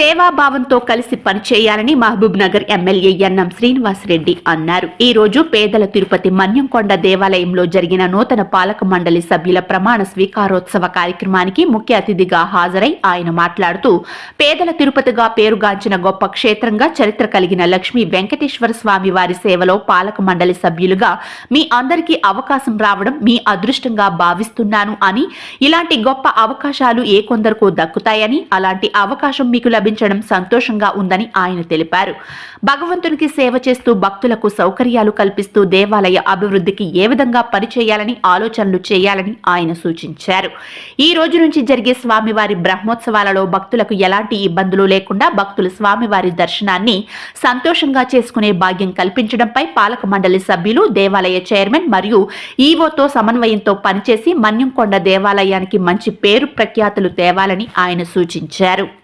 సేవాభావంతో కలిసి పనిచేయాలని మహబూబ్ నగర్ ఎమ్మెల్యే ఎన్ఎం శ్రీనివాసరెడ్డి అన్నారు. ఈ రోజు పేదల తిరుపతి మన్యంకొండ దేవాలయంలో జరిగిన నూతన పాలక మండలి సభ్యుల ప్రమాణ స్వీకారోత్సవ కార్యక్రమానికి ముఖ్య అతిథిగా హాజరై ఆయన మాట్లాడుతూ పేదల తిరుపతిగా పేరుగాంచిన గొప్ప క్షేత్రంగా చరిత్ర కలిగిన లక్ష్మీ వెంకటేశ్వర స్వామి వారి సేవలో పాలక మండలి సభ్యులుగా మీ అందరికీ అవకాశం రావడం మీ అదృష్టంగా భావిస్తున్నాను అని ఇలాంటి గొప్ప అవకాశాలు ఏ కొందరకు దక్కుతాయని అలాంటి అవకాశం మీకు లభించడం సంతోషంగా ఉందని ఆయన తెలిపారు. భగవంతునికి సేవ చేస్తూ భక్తులకు సౌకర్యాలు కల్పిస్తూ దేవాలయ అభివృద్ధికి ఏ విధంగా పనిచేయాలని ఆలోచనలు చేయాలని ఆయన సూచించారు. ఈ రోజు నుంచి జరిగే స్వామివారి బ్రహ్మోత్సవాలలో భక్తులకు ఎలాంటి ఇబ్బందులు లేకుండా భక్తులు స్వామివారి దర్శనాన్ని సంతోషంగా చేసుకునే భాగ్యం కల్పించడంపై పాలక మండలి సభ్యులు దేవాలయ చైర్మన్ మరియు ఈవోతో సమన్వయంతో పనిచేసి మన్యంకొండ దేవాలయానికి మంచి పేరు ప్రఖ్యాతులు తేవాలని ఆయన సూచించారు.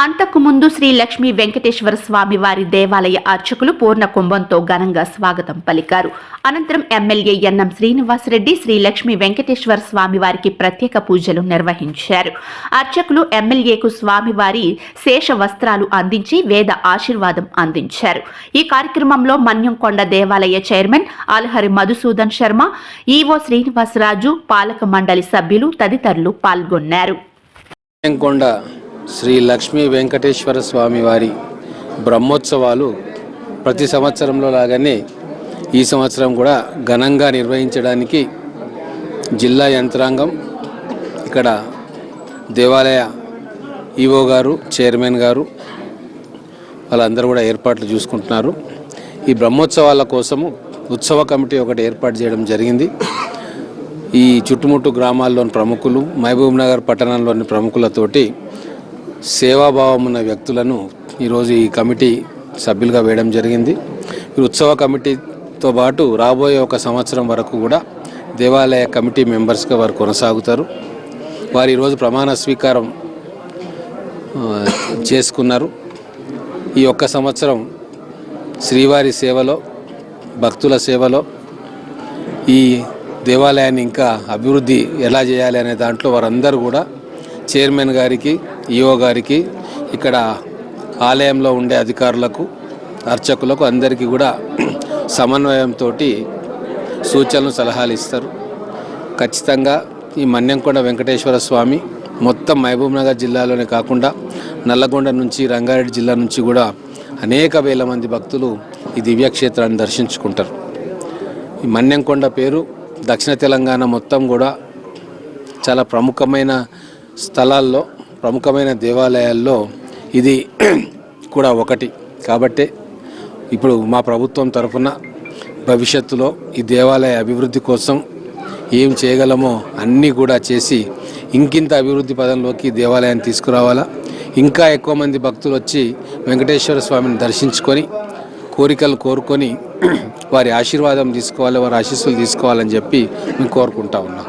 అంతకు ముందు శ్రీ లక్ష్మీ వెంకటేశ్వర స్వామి వారి దేవాలయ అర్చకులు పూర్ణ కుంభంతో ఘనంగా స్వాగతం పలికారు. అనంతరం ఎమ్మెల్యే ఎన్ఎం శ్రీనివాసరెడ్డి శ్రీ లక్ష్మీ వెంకటేశ్వర స్వామి వారికి ప్రత్యేక పూజలు నిర్వహించారు. అర్చకులు ఎమ్మెల్యేకు స్వామివారి శేష వస్త్రాలు అందించి వేద ఆశీర్వాదం అందించారు. ఈ కార్యక్రమంలో మన్యంకొండ దేవాలయ చైర్మన్ ఆల్హరి మధుసూదన్ శర్మ ఈవో శ్రీనివాసరాజు పాలక మండలి సభ్యులు తదితరులు పాల్గొన్నారు. శ్రీ లక్ష్మీ వెంకటేశ్వర స్వామి వారి బ్రహ్మోత్సవాలు ప్రతి సంవత్సరంలో లాగానే ఈ సంవత్సరం కూడా ఘనంగా నిర్వహించడానికి జిల్లా యంత్రాంగం ఇక్కడ దేవాలయ ఈవో గారు చైర్మన్ గారు వాళ్ళందరూ కూడా ఏర్పాట్లు చూసుకుంటున్నారు. ఈ బ్రహ్మోత్సవాల కోసము ఉత్సవ కమిటీ ఒకటి ఏర్పాటు చేయడం జరిగింది. ఈ చుట్టుముట్టు గ్రామాల్లోని ప్రముఖులు మహబూబ్ నగర్ పట్టణంలోని ప్రముఖులతోటి సేవాభావం ఉన్న వ్యక్తులను ఈరోజు ఈ కమిటీ సభ్యులుగా వేయడం జరిగింది. ఈ ఉత్సవ కమిటీతో పాటు రాబోయే ఒక సంవత్సరం వరకు కూడా దేవాలయ కమిటీ మెంబర్స్గా వారు కొనసాగుతారు. వారు ఈరోజు ప్రమాణ స్వీకారం చేసుకున్నారు. ఈ ఒక్క సంవత్సరం శ్రీవారి సేవలో భక్తుల సేవలో ఈ దేవాలయాన్ని ఇంకా అభివృద్ధి ఎలా చేయాలి అనే దాంట్లో వారందరూ కూడా చైర్మన్ గారికి ఈఓ గారికి ఇక్కడ ఆలయంలో ఉండే అధికారులకు అర్చకులకు అందరికీ కూడా సమన్వయంతో సూచనలు సలహాలు ఇస్తారు. ఖచ్చితంగా ఈ మన్యంకొండ వెంకటేశ్వర స్వామి మొత్తం మహబూబ్నగర్ జిల్లాలోనే కాకుండా నల్లగొండ నుంచి రంగారెడ్డి జిల్లా నుంచి కూడా అనేక వేల మంది భక్తులు ఈ దివ్యక్షేత్రాన్ని దర్శించుకుంటారు. ఈ మన్యంకొండ పేరు దక్షిణ తెలంగాణ మొత్తం కూడా చాలా ప్రముఖమైన స్థలాల్లో ప్రముఖమైన దేవాలయాల్లో ఇది కూడా ఒకటి. కాబట్టే ఇప్పుడు మా ప్రభుత్వం తరఫున భవిష్యత్తులో ఈ దేవాలయ అభివృద్ధి కోసం ఏం చేయగలమో అన్నీ కూడా చేసి ఇంకింత అభివృద్ధి పదంలోకి దేవాలయాన్ని తీసుకురావాలా. ఇంకా ఎక్కువ మంది భక్తులు వచ్చి వెంకటేశ్వర స్వామిని దర్శించుకొని కోరికలు కోరుకొని వారి ఆశీర్వాదం తీసుకోవాలి వారి ఆశీస్సులు తీసుకోవాలని చెప్పి మేము కోరుకుంటా ఉన్నాం.